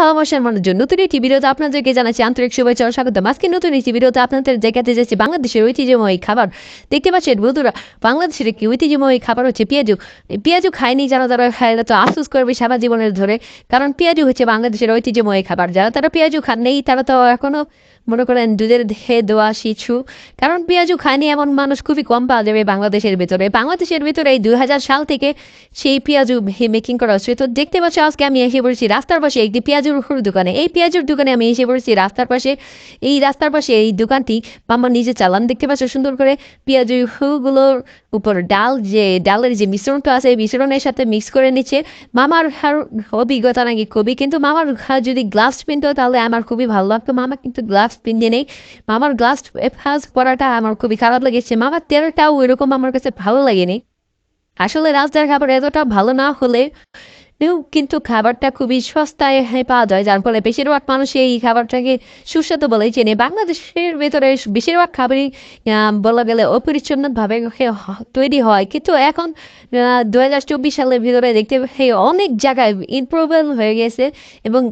ভালোবাসার মানুষ নতুন একটি ভিডিওতে আপনাদেরকে জানাচ্ছি আন্তরিক শুভেচ্ছা স্বাগত আজকে নতুন একটি ভিডিওতে আপনাদের দেখাতে যাচ্ছি বাংলাদেশের ঐতিহ্যময় খাবার। দেখতে পাচ্ছেন বন্ধুরা, বাংলাদেশের একটি ঐতিহ্যময় খাবার হচ্ছে পেঁয়াজু। পেঁয়াজু খায়নি যারা, তারা খায় না তো আফসোস করবে সারা জীবনের ধরে। কারণ পেঁয়াজু হচ্ছে বাংলাদেশের ঐতিহ্যময় খাবার। যারা তারা পেঁয়াজু খান নেই তারা তো এখনও মনে করেন দুধের ধে দেওয়া শিশু কারণ পেঁয়াজু খায়নি এমন মানুষ খুবই কম পাওয়া যাবে বাংলাদেশের ভেতরে। বাংলাদেশের ভেতরে এই দুই হাজার সাল থেকে সেই পেঁয়াজু মেকিং করা হচ্ছে। তো দেখতে পাচ্ছ, আজকে আমি এসে পড়েছি রাস্তার পাশে একটি পেঁয়াজুর দোকানে। এই পেঁয়াজুর দোকানে আমি এসে পড়েছি রাস্তার পাশে। এই রাস্তার পাশে এই দোকানটি মামা নিজে চালান। দেখতে পাচ্ছ, সুন্দর করে পেঁয়াজুগুলোর উপর ডাল যে, ডালের যে মিশ্রণটা আছে, এই মিশ্রণের সাথে মিক্স করে নিচ্ছে। মামার হার অভিজ্ঞতা নাকি খুবই। কিন্তু মামার যদি গ্লাভস পিনতো তাহলে আমার খুবই ভালো লাগতো। মামা কিন্তু গ্লাভস পিনতে নেই মামার গ্লাভস ফাজ পরাটা আমার খুবই খারাপ লেগেছে। মামার তেলটাও এরকম আমার কাছে ভালো লাগেনি। আসলে রাস্তার খাবার এতটা ভালো না হলে কিন্তু খাবারটা খুবই সস্তায় পাওয়া যায়। যার ফলে বেশিরভাগ মানুষ এই খাবারটাকে সুস্বাদু বলেই চেনে। বাংলাদেশের ভেতরে বেশিরভাগ খাবারই বলা গেলে অপরিচ্ছন্নভাবে তৈরি হয়। কিন্তু এখন দু হাজার চব্বিশ সালের ভিতরে দেখতে অনেক জায়গায় ইম্প্রুভেল হয়ে গেছে এবং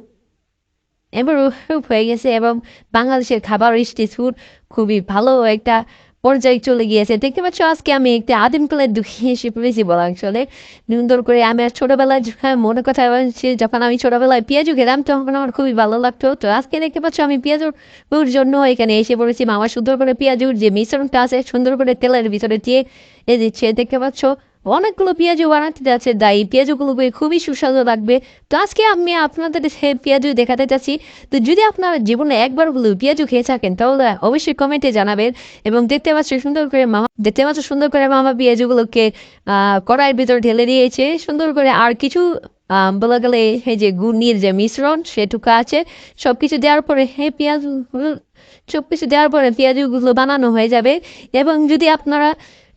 ইম্প্রুভ হয়ে গেছে এবং বাংলাদেশের খাবার স্ট্রিট ফুড খুবই ভালো একটা পর্যায়ে চলে গিয়েছে। দেখতে পাচ্ছ, আজকে আমি একটা আদিমকালের দুঃখী এসে পড়েছি বলা চলে সুন্দর করে আমি আর ছোটবেলায় মনে কথা যখন আমি ছোটোবেলায় পেঁয়াজু খেলাম তখন আমার খুবই ভালো লাগতো। তো আজকে দেখতে পাচ্ছ, আমি পেঁয়াজুর জন্য এখানে এসে পড়েছি। মামা সুন্দর করে পেঁয়াজুর যে মিশ্রণটা আছে, সুন্দর করে তেলের ভিতরে দিয়ে এ দিচ্ছে। দেখতে পাচ্ছ অনেকগুলো পেঁয়াজু বানাতে যাচ্ছে তাই পেঁয়াজগুলো খুবই সুস্বাদু লাগবে। তো আজকে আমি আপনাদের সে পেঁয়াজু দেখাতে চাচ্ছি। তো যদি আপনারা জীবনে একবার হলেও পেঁয়াজু খেয়ে থাকেন, তাহলে অবশ্যই কমেন্টে জানাবেন এবং দেখতে পাচ্ছ সুন্দর করে মামা, দেখতে পাচ্ছ সুন্দর করে মামা পেঁয়াজুগুলোকে কড়াইয়ের ভিতর ঢেলে দিয়েছে। সুন্দর করে আর কিছু বলা গেলে এই যে গুড়ির যে মিশ্রণ, সেটুকু আছে। সব কিছু দেওয়ার পরে হ্যাঁ পেঁয়াজ সব কিছু দেওয়ার পরে পেঁয়াজগুলো বানানো হয়ে যাবে। এবং যদি আপনারা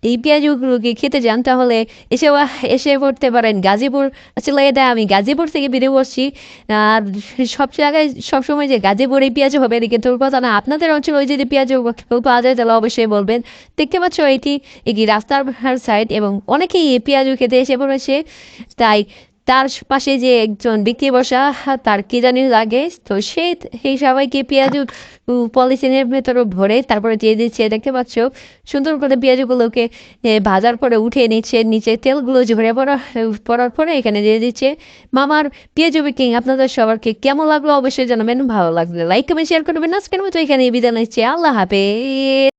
এই পেঁয়াজগুলোকে খেতে যান তাহলে এসে এসে পড়তে পারেন গাজীপুর। আসলে এটা আমি গাজীপুর থেকে বেরিয়ে বসছি আর সব জায়গায় সবসময় যে গাজীপুর এই পেঁয়াজ হবে এদিকে তোর কথা না। আপনাদের অঞ্চলে ওই যদি পেঁয়াজ পাওয়া যায় তাহলে অবশ্যই বলবেন। দেখতে পাচ্ছ এটি একটি রাস্তার সাইড এবং অনেকেই এই পেঁয়াজ খেতে এসে পড়েছে। তাই তার পাশে যে একজন ব্যক্তি বসা, তার কি জানি লাগে। তো সে সেই সবাইকে পেঁয়াজ পলিথিনের ভেতরে ভরে তারপরে দিয়ে দিচ্ছে, দেখতে পাচ্ছ? সুন্দর করে পেঁয়াজগুলোকে ভাজার পরে উঠিয়ে নিচ্ছে, নিচে তেলগুলো ঝরে পড়া, পড়ার পরে এখানে দিয়ে দিচ্ছে। মামার পেঁয়াজ বেকিং আপনাদের সবারকে কেমন লাগল অবশ্যই জানাবেন, ভালো লাগলে লাইক কমেন্ট শেয়ার করবেন। আজকের মতো এখানে বিদায় নিচ্ছে। আল্লাহ হাফেজ।